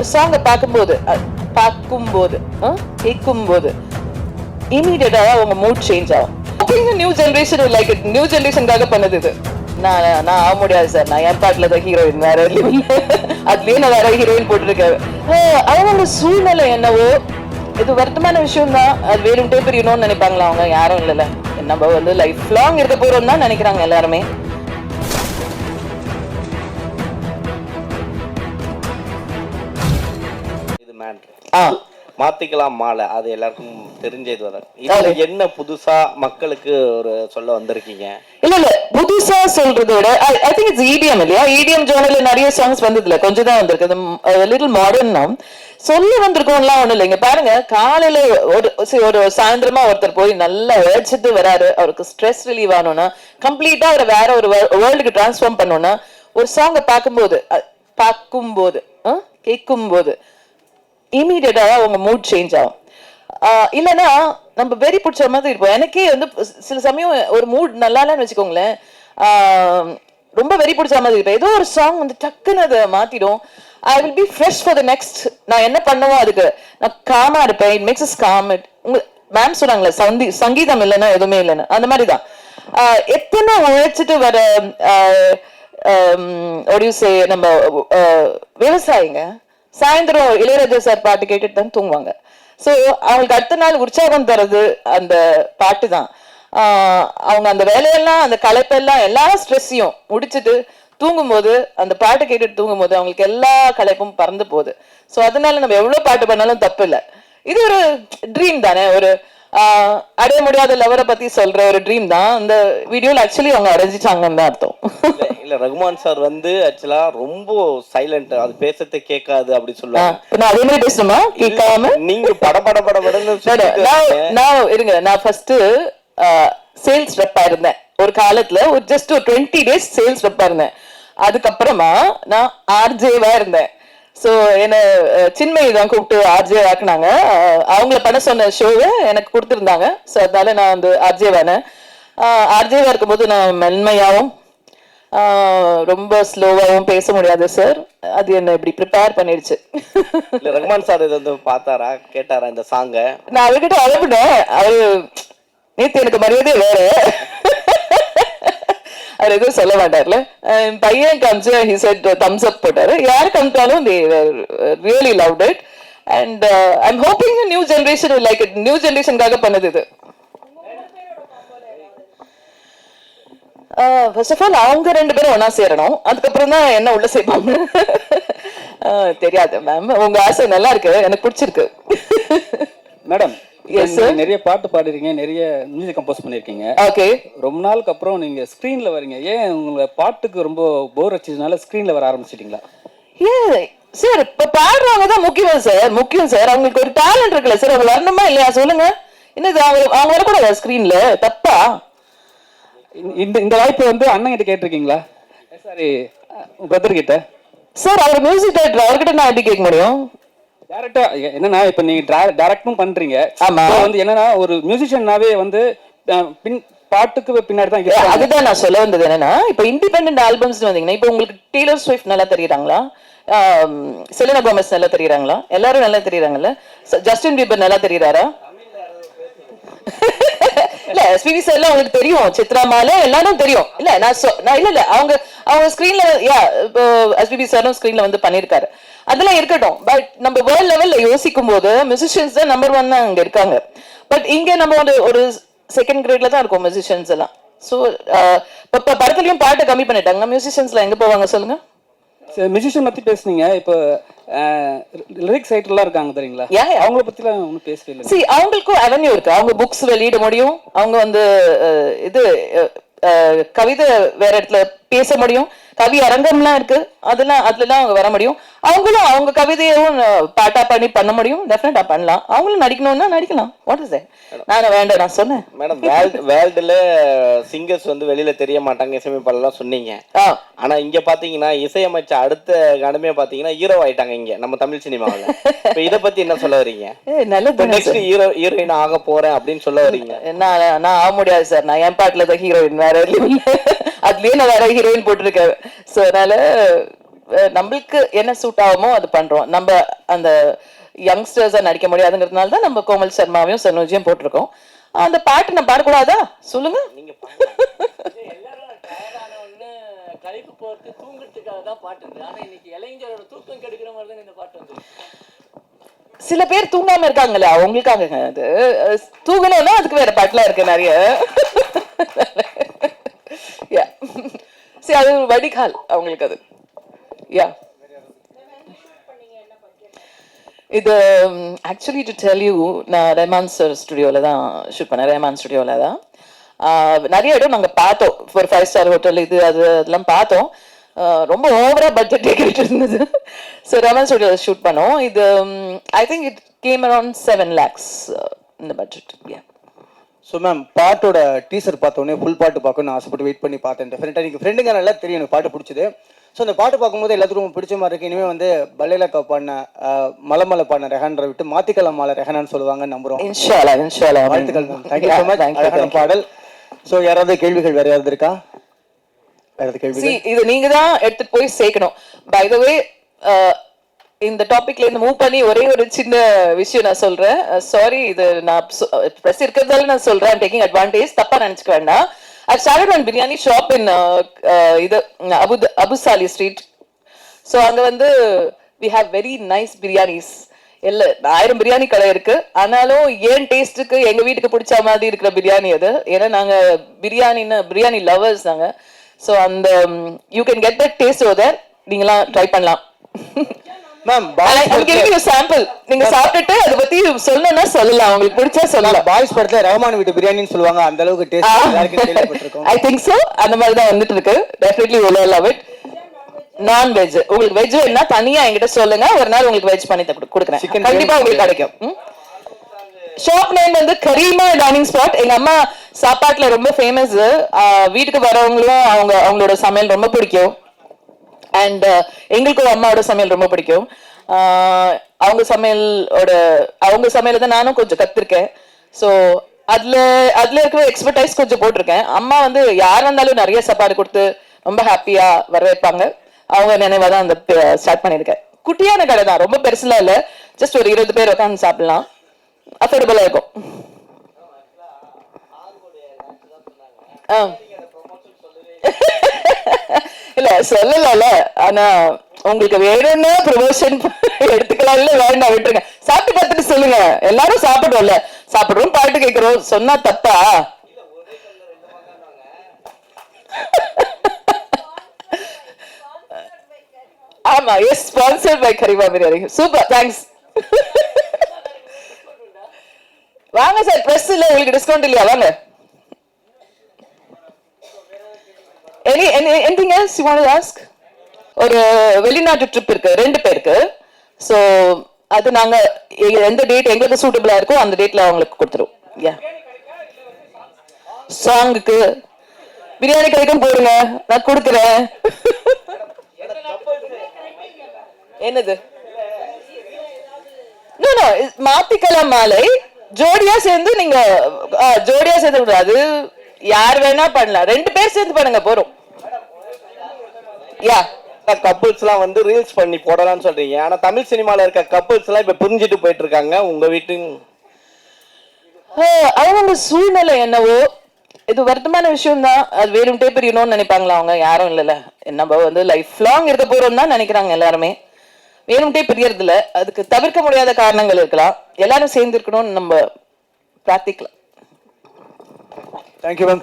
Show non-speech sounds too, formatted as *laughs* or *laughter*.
ஒரு சாங்கை பார்க்கும்போது பார்க்கும்போது கேட்கும்போது இமீடியட்டா உங்க மூட் சேஞ்ச் ஆகும். நியூ ஜென்ரேஷன் லைக் நியூ ஜென்ரேஷனுக்காக பண்ணது இது. நான் நான் ஆக முடியாது சார் நான் என் பாட்டில் தான் ஹீரோயின் வேற எதுலயும் அதுலயே நான் வேற ஹீரோயின் போட்டிருக்கேன். அவங்க சூழ்நிலை என்னவோ இது வருத்தமான விஷயம் தான். அது வேணும்ட்டே பிரியணும்னு நினைப்பாங்களா அவங்க? யாரும் இல்லைல்ல. நம்ம வந்து லைஃப் லாங் இருக்க போறோம் தான் நினைக்கிறாங்க எல்லாருமே. ஆ. மாத்திக்கலாம் மாலை. அது எல்லாருக்கும் தெரிஞ்சது வர. இதுல என்ன புதுசா மக்களுக்கு ஒரு சொல்ல வந்திருக்கீங்க? இல்ல இல்ல. புதுசா சொல்றதை விட ஐ திங்க் இட்ஸ் இடிஎம் இல்லையா? இடிஎம் ஜோனல்ல நிறைய சாங்ஸ் வந்ததுல கொஞ்சம் தான் வந்திருக்கு. லிட்டில் மாடர்ன் நாம் சொல்லி வந்திருக்கோம்லாம் ஒண்ணும் இல்லைங்க. பாருங்க காலையில ஒரு ஒரு சாயந்தரமா ஒருத்தர் போய் நல்லா உழைச்சிட்டு வராரு. அவருக்கு ஸ்ட்ரெஸ் ரிலீவ் ஆகணும்னா கம்ப்ளீட்டா அவரை வேற ஒரு வேர்ல்டுக்கு டிரான்ஸ்ஃபார்ம் பண்ணணும்னா ஒரு சாங்கை பார்க்கும்போது பார்க்கும்போது அஹ், கேட்கும்போது இமீடியட்டாக உங்கள் மூட் சேஞ்ச் ஆகும். இல்லைன்னா நம்ம வெறி பிடிச்ச மாதிரி இருப்போம். எனக்கே வந்து சில சமயம் ஒரு மூட் நல்லா இல்லைன்னு வச்சுக்கோங்களேன். ரொம்ப வெறி பிடிச்ச மாதிரி இருப்பேன். ஏதோ ஒரு சாங் வந்து டக்குன்னு அதை மாற்றிடும் I will be fresh for the next நான் என்ன பண்ணுவோ அதுக்கு? நான் காமாக இருப்பேன். It makes is calm it உங்க மேம் சொன்னாங்களே சந்தி சங்கீதம் இல்லைன்னா எதுவுமே இல்லைன்னு. அந்த மாதிரி தான். எத்தனை உழைச்சிட்டு வர ஒடியூசே நம்ம விவசாயிங்க? சாயந்தரம் இளையராஜா சார் பாட்டு கேட்டுட்டு தான் தூங்குவாங்க. ஸோ அவங்களுக்கு அடுத்த நாள் உற்சாகம் தர்றது அந்த பாட்டு தான். அவங்க அந்த வேலையெல்லாம் அந்த களைப்பெல்லாம் எல்லா ஸ்ட்ரெஸ்ஸையும் முடிச்சுட்டு தூங்கும்போது அந்த பாட்டு கேட்டுட்டு தூங்கும்போது அவங்களுக்கு எல்லா களைப்பும் பறந்து போகுது. ஸோ அதனால நம்ம எவ்வளோ பாட்டு பண்ணாலும் தப்பு இல்லை இது ஒரு ட்ரீம் தானே. ஒரு அடைய முடியாத லவரை பத்தி சொல்ற ஒரு ட்ரீம் தான். அந்த வீடியோல ஆக்சுவலி அவங்க அடைஞ்சிட்டாங்கன்னு தான் அர்த்தம். இல்ல, ரகுமான் சார் வந்து ஆக்சுவலா ரொம்ப சைலண்ட் அது பேசுறதை கேட்காது அப்படி சொல்லுவாங்க. நான் அதே மாதிரி பேசணுமா? கேட்காம? நீங்க பட பட பட படன்னு நான் சொல்லிட்டு நான் நான் இருங்க நான் ஃபர்ஸ்ட் சேல்ஸ் ரெப்பா இருந்தேன். ஒரு காலத்துல ஒரு ஜஸ்ட் ஒரு டுவெண்ட்டி டேஸ் சேல்ஸ் ரெப்பா இருந்தேன். அதுக்கப்புறமா நான் ஆர்ஜேவா இருந்தேன். ஸோ என்ன அஹ், சின்மயி தான் கூப்பிட்டு ஆர்ஜே ஆக்குனாங்க. அவங்கள பண்ண சொன்ன ஷோவை எனக்கு கொடுத்துருந்தாங்க. ஸோ அதனால நான் வந்து ஆர்ஜேவானேன் ஆர்ஜேவா இருக்கும்போது நான் மென்மையாவும் ஆஹ், ரொம்ப ஸ்லோவாகவும் பேச முடியாது சார் அது என்ன இப்படி ப்ரிப்பேர் பண்ணிடுச்சு. ரகுமான் சார் இதை வந்து பார்த்தாரா? கேட்டாரா இந்த சாங்க நான் அவர்கிட்ட அழகுனேன். அவரு நேத்து எனக்கு மரியாதை வேற. அவர் எதுவும் சொல்ல மாட்டார்ல. என் பையன் காமிச்சு ஹி செட் தம்ஸ் அப் போட்டாரு. யார் காமிச்சாலும் they really love it and I'm hoping new generation like it new ஜென்ரேஷனுக்காக பண்ணது இது. ஃபர்ஸ்ட் ஆஃப் ஆல் அவங்க ரெண்டு பேரும் ஒன்றா சேரணும். அதுக்கப்புறம் தான் என்ன உள்ள சேர்ப்பாங்க. *laughs* தெரியாது மேம் உங்க ஆசை நல்லா இருக்கு. எனக்கு பிடிச்சிருக்கு. Madam *laughs* Sir. நிறைய பாட்டு பாடுறீங்க நிறைய மியூசிக் கம்போஸ் பண்ணிருக்கீங்க. ஓகே ரொம்ப நாளுக்கு அப்புறம் நீங்க ஸ்க்ரீன்ல வரீங்க. ஏன் உங்க பாட்டுக்கு ரொம்ப போர் அடிச்சதுனால ஸ்க்ரீன்ல வர ஆரம்பிச்சிட்டீங்களா? ஏ சார் இப்ப பாடுறவங்க தான் முக்கியம் சார் முக்கியம் சார் அவங்களுக்கு ஒரு டேலண்ட் இருக்குல்ல சார் அவங்க வரணுமா இல்லையா? சொல்லுங்க. என்னது அவங்க அவங்க வரக்கூடாதா ஸ்கிரீன்ல தப்பா? இந்த- இந்த இந்த வாய்ப்பு வந்து அண்ணன் கிட்ட கேட்டிருக்கீங்களா? சாரி பிரதர் கிட்ட. சார் அவர் மியூசிக் டைரக்டர் அவர்கிட்ட நான் எப்படி கேட்க முடியும்? டேரக்டா என்னன்னா இப்ப நீங்க டேரக்டும் பண்றீங்க. ஆமா. வந்து என்னன்னா ஒரு மியூசிஷியனாவே வந்து பின் பாட்டுக்கு பின்னாடி தான். அதுதான் நான் சொல்ல வந்தது என்னன்னா இப்போ இண்டிபெண்டன்ட் ஆல்பம்ஸ் வந்தீங்கன்னா இப்போ உங்களுக்கு டீலர் ஸ்விஃப்ட் நல்லா தெரியுறாங்களா? செலினா கோமஸ் நல்லா தெரியுறாங்களா? எல்லாரும் நல்லா தெரியுறாங்கல்ல? ஜஸ்டின் பீபர் நல்லா தெரியுறாரா? *laughs* இல்ல எஸ்பிபி சார் எல்லாம் உங்களுக்கு தெரியும். சித்ரா மாலை எல்லாரும் தெரியும். இல்ல நான் நான் இல்ல இல்ல அவங்க அவங்க ஸ்கிரீன்ல யா இப்போ எஸ்பிபி சாரும் ஸ்கிரீன்ல வந்து பண்ணிருக்காரு. அதெல்லாம் இருக்கட்டும். பட் நம்ம வேர்ல்ட் லெவல்ல யோசிக்கும் போது மியூசிஷியன்ஸ் தான் நம்பர் ஒன் தான் அங்க இருக்காங்க. பட் இங்க நம்ம ஒரு ஒரு செகண்ட் கிரேட்ல தான் இருக்கோம் மியூசிஷியன்ஸ் எல்லாம். ஸோ இப்போ படத்துலயும் பாட்டை கம்மி பண்ணிட்டாங்க. மியூசிஷியன்ஸ்ல எங்க போவாங்க சொல்லுங்க? மியூசிஷியன் பத்தி பேசுனீங்க. இப்போ லிரிக்ஸ் ரைட்டர்லாம் இருக்காங்க தெரியுங்களா? Yeah. அவங்கள பத்திலாம் ஒன்றும் பேசவே இல்லை அவங்களுக்கும் அவென்யூ இருக்கு. அவங்க புக்ஸ் வெளியிட முடியும். அவங்க வந்து இது கவிதை வேற இடத்துல பேச முடியும். கவி அரங்கம்லாம் இருக்கு. அதெல்லாம் அதுலலாம் அவங்க வர முடியும். அவங்களும் அவங்க கவிதையும் பாட்டா பண்ணி பண்ண முடியும். டெஃபினட்டா பண்ணலாம். அவங்களும் நடிக்கணும்னா நடிக்கலாம். வாட் இஸ் நான் வேண்டாம் நான் சொன்னேன். மேடம் வேர்ல்டு வேர்ல்டுல சிங்கர்ஸ் வந்து வெளியில தெரிய மாட்டாங்க. இசையமைப்பாளர்லாம் சொன்னீங்க. ஆனா இங்க பாத்தீங்கன்னா இசையமைச்ச அடுத்த கணமே பாத்தீங்கன்னா ஹீரோ ஆயிட்டாங்க இங்க. நம்ம தமிழ் சினிமாவுல. *laughs* இப்ப இத பத்தி என்ன சொல்ல வரீங்க? நல்லது நெக்ஸ்ட் ஹீரோ ஹீரோயின் ஆக போறேன் அப்படின்னு சொல்ல வரீங்க. நான் நான் ஆக முடியாது சார் நான் என் பாட்டுல தான் ஹீரோயின் வேற அதுலயே நான் வேற ஹீரோயின் போட்டிருக்கேன். ஸோ அதனால நம்மளுக்கு என்ன சூட் ஆகுமோ அது பண்றோம். நம்ம அந்த யங்ஸ்டர்ஸா நடிக்க முடியாதுங்கிறதுனால தான் நம்ம கோமல் சர்மாவையும் சனோஜியும் போட்டிருக்கோம். அந்த பாட்டு நான் பாடக்கூடாதா? சொல்லுங்க. களைப்பு போறது தூங்குறதுக்காக தான் பாட்டு இருக்கு ஆனா இன்னைக்கு இளைஞரோட தூக்கம் கெடுக்கிற மாதிரி தான் இந்த பாட்டு வந்து சில பேர் தூங்காம இருக்காங்கல்ல அவங்களுக்காக அது. தூங்கணும்னா அதுக்கு வேற பாட்டுலாம் இருக்கு நிறைய. *laughs* சரி அது வடிகால் அவங்களுக்கு அது. யா இது ஆக்சுவலி டு டெல் யூ நான் ரெஹமான் சார் ஸ்டுடியோவில் தான் ஷூட் பண்ணேன். ரெஹமான் ஸ்டுடியோவில் தான். நிறைய இடம் நாங்கள் பார்த்தோம். ஒரு ஃபைவ் ஸ்டார் ஹோட்டல் இது அது அதெல்லாம் பார்த்தோம். ரொம்ப ஓவராக பட்ஜெட் கேட்டு இருந்தது. ஸோ ரெஹமான் ஸ்டுடியோவில் ஷூட் பண்ணோம். இது I think it came around seven lakhs இந்த பட்ஜெட் யா ஸோ மேம் பாட்டோட டீசர் பார்த்தோன்னே ஃபுல் பாட்டு பார்க்கணும்னு ஆசைப்பட்டு வெயிட் பண்ணி பார்த்தேன். டெஃபினட்டாக நீங்கள் ஃப்ரெண்டுங்க நல்லா தெரியும். எனக்கு பாட்டு பிடிச்சது. ஸோ அந்த பாட்டு பார்க்கும்போது எல்லாத்துக்கும் பிடிச்ச மாதிரி இருக்கு. இனிமேல் வந்து பல்லேலக்கா பாடின மலமலை பாடின ரெஹான்ரை விட்டு மாத்திக்கலாம் மாலை ரெஹானான்னு சொல்லுவாங்கன்னு நம்புறோம். இன்ஷாலா இன்ஷாலா வாழ்த்துக்கள் மேம் தேங்க்யூ ஸோ மச் அழகான பாடல். ஸோ யாராவது கேள்விகள் வேற யாராவது இருக்கா? இது நீங்க தான் எடுத்துட்டு போய் சேர்க்கணும். பை த வே இந்த டாபிக்ல இருந்து மூவ் பண்ணி ஒரே ஒரு சின்ன விஷயம் நான் சொல்றேன். சாரி இது நான் ப்ரெஸ் இருக்கிறதால நான் சொல்றேன். டேக்கிங் அட்வான்டேஜ் தப்பா நினைச்சுக்க வேண்டாம். I started one biryani shop in இது அபு அபுசாலி ஸ்ட்ரீட் ஸோ அங்கே வந்து we have very nice biryanis இல்ல ஆயிரம் பிரியாணி கடை இருக்கு. ஆனாலும் ஏன் டேஸ்ட்டுக்கு எங்க வீட்டுக்கு பிடிச்ச மாதிரி இருக்கிற பிரியாணி அது? ஏன்னா நாங்க பிரியாணின்னு பிரியாணி லவர்ஸ் தாங்க ஸோ அந்த you can get the taste other நீங்களாம் ட்ரை பண்ணலாம். *laughs* மேம் சாம்பிள் நீங்க சாப்பிட்டுட்டு அதை பத்தி சொல்லணும்னா சொல்லலாம். உங்களுக்கு பிடிச்சா சொல்லலாம். பாய்ஸ் படத்துல ரஹ்மான் வீட்டு பிரியாணின்னு சொல்லுவாங்க. அந்த அளவுக்கு டேஸ்ட் எல்லாருக்கும் கேள்விப்பட்டிருக்கோம். ஐ திங்க் சோ அந்த மாதிரி தான் வந்துட்டு இருக்கு. Definitely will love it. Non veg உங்களுக்கு வெஜ் வேணா தனியா என்கிட்ட சொல்லுங்க. ஒரு நாள் உங்களுக்கு வெஜ் பண்ணி கொடுக்குறேன். கண்டிப்பா உங்களுக்கு கிடைக்கும். ஷாப் நேம் வந்து கரீமா டைனிங் ஸ்பாட் எங்க அம்மா சாப்பாட்டுல ரொம்ப ஃபேமஸ் வீட்டுக்கு வரவங்களும் அவங்க அவங்களோட சமையல் ரொம்ப பிடிக்கும். அண்ட் uh, எங்களுக்கும் அம்மாவோட சமையல் ரொம்ப பிடிக்கும். அவங்க சமையலோட அவங்க சமையல தான் நானும் கொஞ்சம் கத்துருக்கேன். ஸோ அதுல அதுல இருக்கிற எக்ஸ்பர்டைஸ் கொஞ்சம் போட்டிருக்கேன். அம்மா வந்து யார் வந்தாலும் நிறைய சாப்பாடு கொடுத்து ரொம்ப ஹாப்பியா வரவேற்பாங்க. அவங்க நினைவா தான் அந்த ஸ்டார்ட் பண்ணியிருக்கேன். குட்டியான கடை தான். ரொம்ப பெருசுலாம் இல்ல. ஜஸ்ட் ஒரு இருபது பேர் உட்காந்து சாப்பிடலாம். அஃபோர்டபுளா இருக்கும். ஆ. இல்ல சொல்லல ஆனா உங்களுக்கு வேணும்னா ப்ரொமோஷன் எடுத்துக்கலாம் இல்ல வேண்டாம் விட்டுருங்க. சாப்பிட்டு பார்த்துட்டு சொல்லுங்க. எல்லாரும் சாப்பிடுவோம்ல சாப்பிடுறோம் பாட்டு கேட்கிறோம். சொன்னா தப்பா? ஆமா yes sponsored by Karima biryani. Super thanks வாங்க சார் ப்ரெஸ் இல்ல உங்களுக்கு டிஸ்கவுண்ட் இல்லையா? வாங்க. Any any anything else you want to ask ஒரு வெளிநாட்டு ட்ரிப் இருக்கு ரெண்டு பேருக்கு. ஸோ அது நாங்க எந்த டேட் எங்களுக்கு சூட்டபிளா இருக்கோ அந்த டேட்ல அவங்களுக்கு கொடுத்துருவோம். யா சாங்குக்கு பிரியாணி கிடைக்கும் போடுங்க நான் கொடுக்குறேன். என்னது? நோ நோ மாலை ஜோடியா சேர்ந்து நீங்க ஜோடியா சேர்ந்து விடாது யார் வேணா பண்ணலாம். ரெண்டு பேர் சேர்ந்து பண்ணுங்க போறோம் யா. கப்புள்ஸ் எல்லாம் வந்து ரீல்ஸ் பண்ணி போடலாம்னு சொல்றீங்க. ஆனா தமிழ் சினிமால இருக்க கப்புள்ஸ் எல்லாம் இப்ப பிரிஞ்சுட்டு போயிட்டு இருக்காங்க உங்க வீட்டு அவங்க சூழ்நிலை என்னவோ? இது வருத்தமான விஷயம் தான் அது வேணும்ட்டே பிரியணும்னு நினைப்பாங்களா அவங்க? யாரும் இல்லைல்ல. நம்ம வந்து லைஃப் லாங் இருக்க போறோம் தான் நினைக்கிறாங்க எல்லாருமே. வேணும்ட்டே பிரியறது இல்ல அதுக்கு தவிர்க்க முடியாத காரணங்கள் இருக்கலாம். எல்லாரும் சேர்ந்து இருக்கணும்னு நம்ம பிரார்த்திக்கலாம். Thank you ma'am